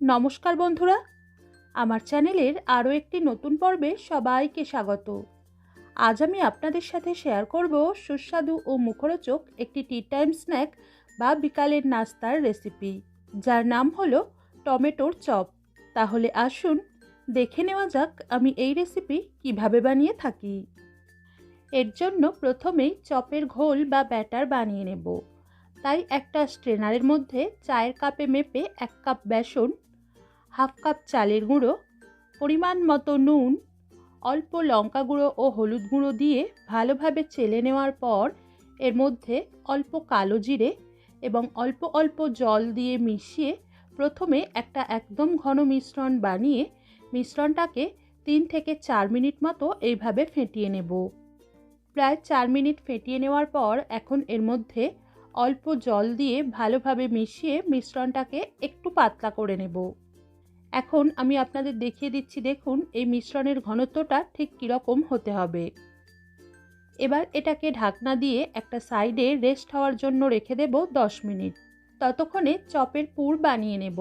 নমস্কার বন্ধুরা। আমার চ্যানেলের আরও একটি নতুন পর্বে সবাইকে স্বাগত। আজ আমি আপনাদের সাথে শেয়ার করব সুস্বাদু ও মুখরোচক একটি টি টাইম স্ন্যাক বা বিকালের নাস্তার রেসিপি যার নাম হলো টমেটোর চপ। তাহলে আসুন, দেখে নেওয়া যাক আমি এই রেসিপি কীভাবে বানিয়ে থাকি। এর জন্য প্রথমেই চপের ঘোল বা ব্যাটার বানিয়ে নেব। তাই একটা স্ট্রেনারের মধ্যে চায়ের কাপে মেপে এক কাপ বেসন হাফ কাপ চালের গুঁড়ো, পরিমাণ মতো নুন, অল্প লঙ্কা গুঁড়ো ও হলুদ গুঁড়ো দিয়ে ভালোভাবে চেলে নেওয়ার পর এর মধ্যে অল্প কালো জিরে এবং অল্প অল্প জল দিয়ে মিশিয়ে প্রথমে একটা একদম ঘন মিশ্রণ বানিয়ে মিশ্রণটাকে তিন থেকে চার মিনিট মতো এইভাবে ফেটিয়ে নেব। প্রায় চার মিনিট ফেটিয়ে নেওয়ার পর এখন এর মধ্যে অল্প জল দিয়ে ভালোভাবে মিশিয়ে মিশ্রণটাকে একটু পাতলা করে নেব। এখন আমি আপনাদের দেখিয়ে দিচ্ছি দেখুন, এই মিশ্রণের ঘনত্বটা ঠিক কীরকম হতে হবে। এবার এটাকে ঢাকনা দিয়ে একটা সাইডে রেস্ট হওয়ার জন্য রেখে দেব দশ মিনিট। ততক্ষণে চপের পুর বানিয়ে নেব।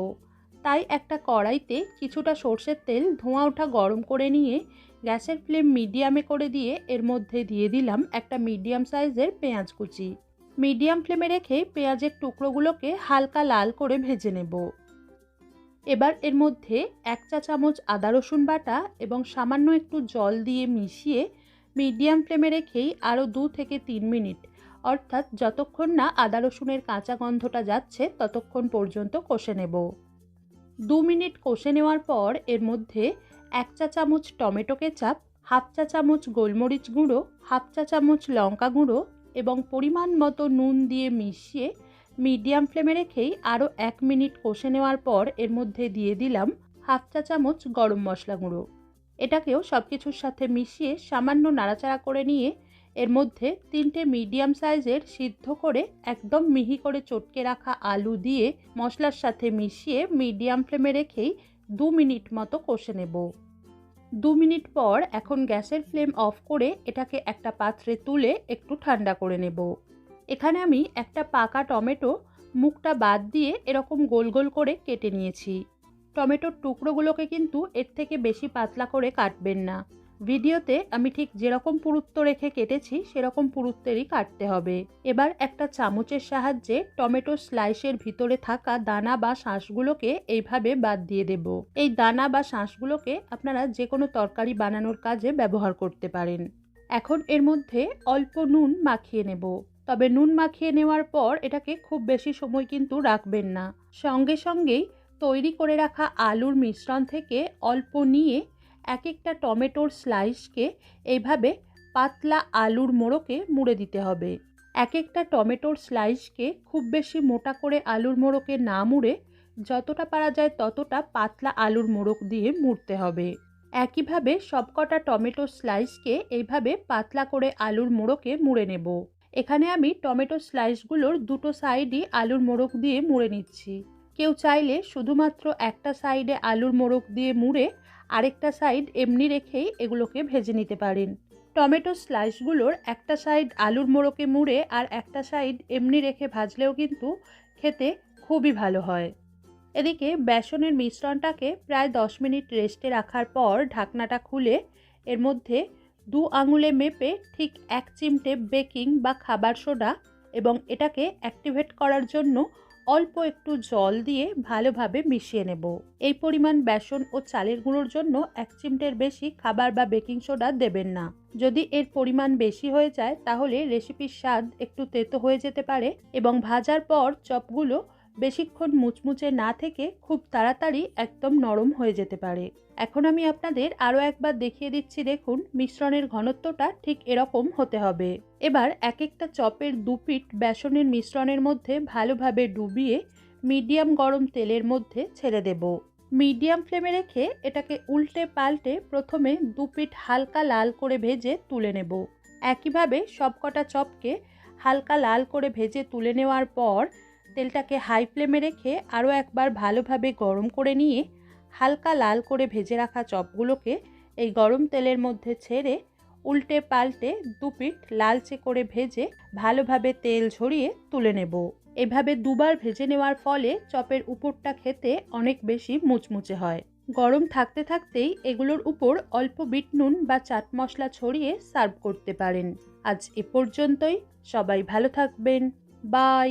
তাই একটা কড়াইতে কিছুটা সর্ষের তেল ধোঁয়া ওঠা গরম করে নিয়ে গ্যাসের ফ্লেম মিডিয়ামে করে দিয়ে এর মধ্যে দিয়ে দিলাম একটা মিডিয়াম সাইজের পেঁয়াজ কুচি। মিডিয়াম ফ্লেমে রেখে পেঁয়াজের টুকরোগুলোকে হালকা লাল করে ভেজে নেব। এবার এর মধ্যে এক চা চামচ আদা রসুন বাটা এবং সামান্য একটু জল দিয়ে মিশিয়ে মিডিয়াম ফ্লেমে রেখেই আরও দু থেকে তিন মিনিট। অর্থাৎ যতক্ষণ না আদা রসুনের কাঁচা গন্ধটা যাচ্ছে, ততক্ষণ পর্যন্ত কষে নেব। দু মিনিট কষে নেওয়ার পর এর মধ্যে এক চা চামচ টমেটো কেচাপ, হাফ চা চামচ গোলমরিচ গুঁড়ো, হাফ চা চামচ লঙ্কা গুঁড়ো এবং পরিমাণ মতো নুন দিয়ে মিশিয়ে মিডিয়াম ফ্লেমে রেখেই আরও এক মিনিট কষে নেওয়ার পর এর মধ্যে দিয়ে দিলাম হাফ চা চামচ গরম মশলা গুঁড়ো। এটাকেও সব কিছুর সাথে মিশিয়ে সামান্য নাড়াচাড়া করে নিয়ে এর মধ্যে তিনটে মিডিয়াম সাইজের সিদ্ধ করে একদম মিহি করে চটকে রাখা আলু দিয়ে মশলার সাথে মিশিয়ে মিডিয়াম ফ্লেমে রেখেই দু মিনিট মতো কষে নেব। দু মিনিট পর এখন গ্যাসের ফ্লেম অফ করে এটাকে একটা পাত্রে তুলে একটু ঠান্ডা করে নেব। এখানে আমি একটা পাকা টমেটো মুখটা বাদ দিয়ে এরকম গোল গোল করে কেটে নিয়েছি। টমেটোর টুকরোগুলোকে কিন্তু এর থেকে বেশি পাতলা করে কাটবেন না। ভিডিওতে আমি ঠিক যেরকম পুরুত্ব রেখে কেটেছি, সেরকম পুরুত্বেরই কাটতে হবে। এবার একটা চামচের সাহায্যে টমেটো স্লাইসের ভিতরে থাকা দানা বা শাঁসগুলোকে এইভাবে বাদ দিয়ে দেব। এই দানা বা শাঁসগুলোকে আপনারা যে কোনো তরকারি বানানোর কাজে ব্যবহার করতে পারেন। এখন এর মধ্যে অল্প নুন মাখিয়ে নেব। তবে নুন মাখিয়ে নেওয়ার পর এটাকে খুব বেশি সময় কিন্তু রাখবেন না। সঙ্গে সঙ্গেই তৈরি করে রাখা আলুর মিশ্রণ থেকে অল্প নিয়ে এক একটা টমেটোর স্লাইসকে এইভাবে পাতলা আলুর মোড়কে মুড়ে দিতে হবে। এক একটা টমেটোর স্লাইসকে খুব বেশি মোটা করে আলুর মোড়কে না মুড়ে যতটা পারা যায় ততটা পাতলা আলুর মোড়ক দিয়ে মুড়তে হবে। একইভাবে সবকটা টমেটো স্লাইসকে এইভাবে পাতলা করে আলুর মোড়কে মুড়ে নেব। এখানে আমি টমেটো স্লাইসগুলোর দুটো সাইডই আলুর মোড়ক দিয়ে মুড়ে নিচ্ছি। কেউ চাইলে শুধুমাত্র একটা সাইডে আলুর মোড়ক দিয়ে মুড়ে আরেকটা সাইড এমনি রেখেই এগুলোকে ভেজে নিতে পারেন। টমেটো স্লাইসগুলোর একটা সাইড আলুর মোড়কে মুড়ে আর একটা সাইড এমনি রেখে ভাজলেও কিন্তু খেতে খুবই ভালো হয়। এদিকে বেসনের মিশ্রণটাকে প্রায় দশ মিনিট রেস্টে রাখার পর ঢাকনাটা খুলে এর মধ্যে দু আঙুলে মেপে ঠিক এক চিমটে বেকিং বা খাবার সোডা এবং এটাকে অ্যাক্টিভেট করার জন্য অল্প একটু জল দিয়ে ভালোভাবে মিশিয়ে নেব। এই পরিমাণ বেসন ও চালের গুঁড়োর জন্য এক চিমটের বেশি খাবার বা বেকিং সোডা দেবেন না। যদি এর পরিমাণ বেশি হয়ে যায়, তাহলে রেসিপির স্বাদ একটু তেতো হয়ে যেতে পারে এবং ভাজার পর চপগুলো বেশিক্ষণ মুচমুচে না থেকে খুব তাড়াতাড়ি একদম নরম হয়ে যেতে পারে। এখন আমি আপনাদের আরও একবার দেখিয়ে দিচ্ছি দেখুন, মিশ্রণের ঘনত্বটা ঠিক এরকম হতে হবে। এবার এক একটা চপের দুপিট বেসনের মিশ্রণের মধ্যে ভালোভাবে ডুবিয়ে মিডিয়াম গরম তেলের মধ্যে ছেড়ে দেব। মিডিয়াম ফ্লেমে রেখে এটাকে উল্টে পাল্টে প্রথমে দুপিট হালকা লাল করে ভেজে তুলে নেব। একইভাবে সবকটা চপকে হালকা লাল করে ভেজে তুলে নেওয়ার পর তেলটাকে হাই ফ্লেমে রেখে আরও একবার ভালোভাবে গরম করে নিয়ে হালকা লাল করে ভেজে রাখা চপগুলোকে এই গরম তেলের মধ্যে ছেড়ে উল্টে পাল্টে দুপিট লালচে করে ভেজে ভালোভাবে তেল ঝরিয়ে তুলে নেব। এভাবে দুবার ভেজে নেওয়ার ফলে চপের উপরটা খেতে অনেক বেশি মুচমুচে হয়। গরম থাকতে থাকতেই এগুলোর উপর অল্প বিট নুন বা চাট মশলা ছড়িয়ে সার্ভ করতে পারেন। আজ এ পর্যন্তই। সবাই ভালো থাকবেন। বাই।